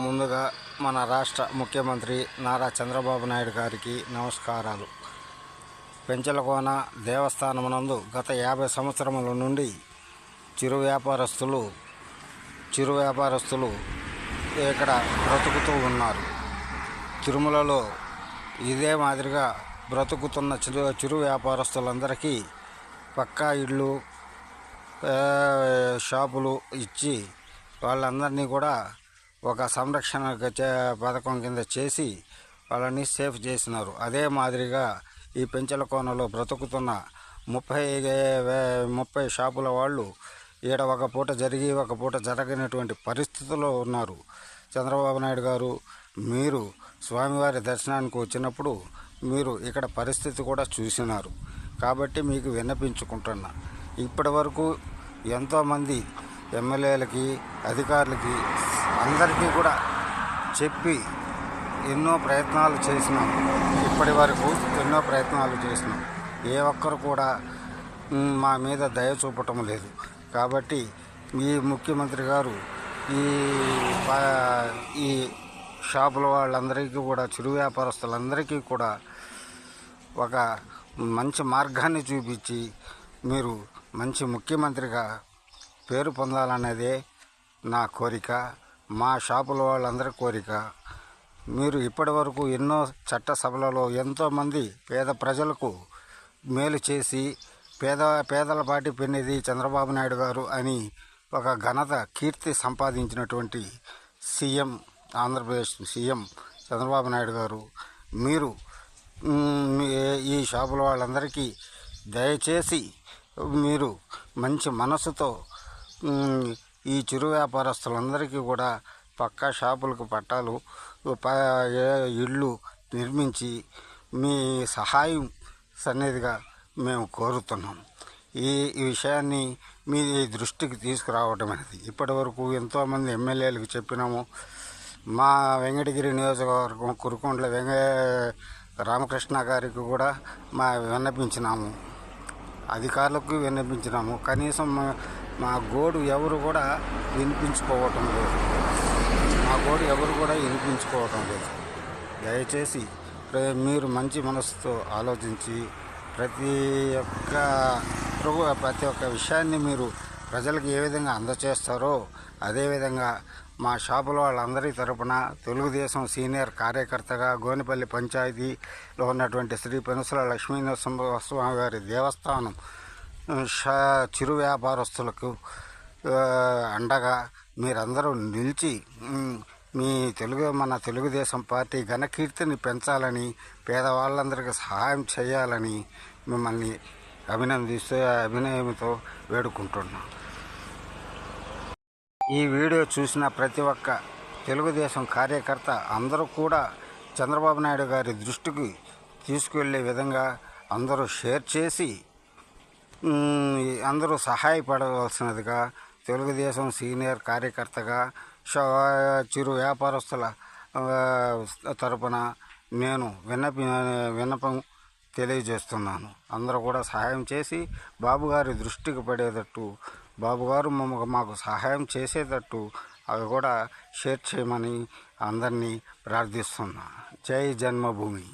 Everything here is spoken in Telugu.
ముందుగా మన రాష్ట్ర ముఖ్యమంత్రి నారా చంద్రబాబు నాయుడు గారికి నమస్కారాలు. పెంచలకోన దేవస్థానమునందు గత యాభై సంవత్సరముల నుండి చిరు వ్యాపారస్తులు చిరు వ్యాపారస్తులు ఇక్కడ బ్రతుకుతూ ఉన్నారు. తిరుమలలో ఇదే మాదిరిగా బ్రతుకుతున్న చిరు చిరు వ్యాపారస్తులందరికీ పక్కా ఇళ్ళు షాపులు ఇచ్చి వాళ్ళందరినీ కూడా ఒక సంరక్షణ పథకం కింద చేసి వాళ్ళని సేఫ్ చేసినారు. అదే మాదిరిగా ఈ పెంచల కోనలో బ్రతుకుతున్న ముప్పై వే- ముప్పై షాపుల వాళ్ళు ఈడ ఒక పూట జరిగి ఒక పూట జరగనటువంటి పరిస్థితుల్లో ఉన్నారు. చంద్రబాబు నాయుడు గారు మీరు స్వామివారి దర్శనానికి వచ్చినప్పుడు మీరు ఇక్కడ పరిస్థితి కూడా చూసినారు. కాబట్టి మీకు విన్నపించుకుంటున్నా. ఇప్పటి వరకు ఎంతోమంది ఎమ్మెల్యేలకి అధికారులకి అందరికీ కూడా చెప్పి ఎన్నో ప్రయత్నాలు చేసినాం. ఇప్పటి వరకు ఎన్నో ప్రయత్నాలు చేసినాం. ఏ ఒక్కరు కూడా మా మీద దయ చూపటం లేదు. కాబట్టి ఈ ముఖ్యమంత్రి గారు ఈ ఈ షాపుల వాళ్ళందరికీ కూడా చిరు వ్యాపారస్తులందరికీ కూడా ఒక మంచి మార్గాన్ని చూపించి మీరు మంచి ముఖ్యమంత్రిగా పేరు పొందాలనేదే నా కోరిక మా షాపుల వాళ్ళందరి కోరిక. మీరు ఇప్పటి వరకు ఎన్నో చట్ట సభలలో ఎంతోమంది పేద ప్రజలకు మేలు చేసి పేద పేదల పాటి పెన్నిది చంద్రబాబు నాయుడు గారు అని ఒక ఘనత కీర్తి సంపాదించినటువంటి సీఎం ఆంధ్రప్రదేశ్ సీఎం చంద్రబాబు నాయుడు గారు. మీరు ఈ షాపుల వాళ్ళందరికీ దయచేసి మీరు మంచి మనసుతో ఈ చిరు వ్యాపారస్తులందరికీ కూడా పక్కా షాపులకు పట్టాలు ప- ఇళ్ళు నిర్మించి మీ సహాయం సన్నిధిగా మేము కోరుతున్నాం. ఈ ఈ విషయాన్ని మీ దృష్టికి తీసుకురావడం అనేది. ఇప్పటి వరకు ఎంతోమంది ఎమ్మెల్యేలకు చెప్పినాము. మా వెంకటగిరి నియోజకవర్గం కురుకొండల వెంక రామకృష్ణ గారికి కూడా మా విన్నపించినాము. అధికారులకు విన్నపించినాము. కనీసం మా- గోడు ఎవరు కూడా వినిపించుకోవటం లేదు. మా గోడు ఎవరు కూడా వినిపించుకోవటం లేదు. దయచేసి మీరు మంచి మనసుతో ఆలోచించి ప్రతి ఒక్క ప్రభు ప్రతి ఒక్క విషయాన్ని మీరు ప్రజలకు ఏ విధంగా అందచేస్తారో అదేవిధంగా మా షాపుల వాళ్ళందరి తరపున తెలుగుదేశం సీనియర్ కార్యకర్తగా గోనిపల్లి పంచాయతీలో ఉన్నటువంటి శ్రీ పెనుసుల లక్ష్మీనరసింహ స్వామి వారి దేవస్థానం చిరు వ్యాపారస్తులకు అండగా మీరందరూ నిలిచి మీ తెలుగు మన తెలుగుదేశం పార్టీ ఘనకీర్తిని పెంచాలని పేదవాళ్ళందరికీ సహాయం చేయాలని మిమ్మల్ని అభినందిస్తూ అభినయంతో వేడుకుంటున్నాం. ఈ వీడియో చూసిన ప్రతి ఒక్క తెలుగుదేశం కార్యకర్త అందరూ కూడా చంద్రబాబు నాయుడు గారి దృష్టికి తీసుకువెళ్ళే విధంగా అందరూ షేర్ చేసి అందరూ సహాయపడవలసినదిగా తెలుగుదేశం సీనియర్ కార్యకర్తగా చిరు వ్యాపారస్తుల తరపున నేను విన్నపి విన్నపం తెలియజేస్తున్నాను. అందరూ కూడా సహాయం చేసి బాబుగారి దృష్టికి పడేటట్టు బాబుగారు మమ్మ మాకు సహాయం చేసేటట్టు అవి కూడా షేర్ చేయమని అందరినీ ప్రార్థిస్తున్నా. జై జన్మభూమి.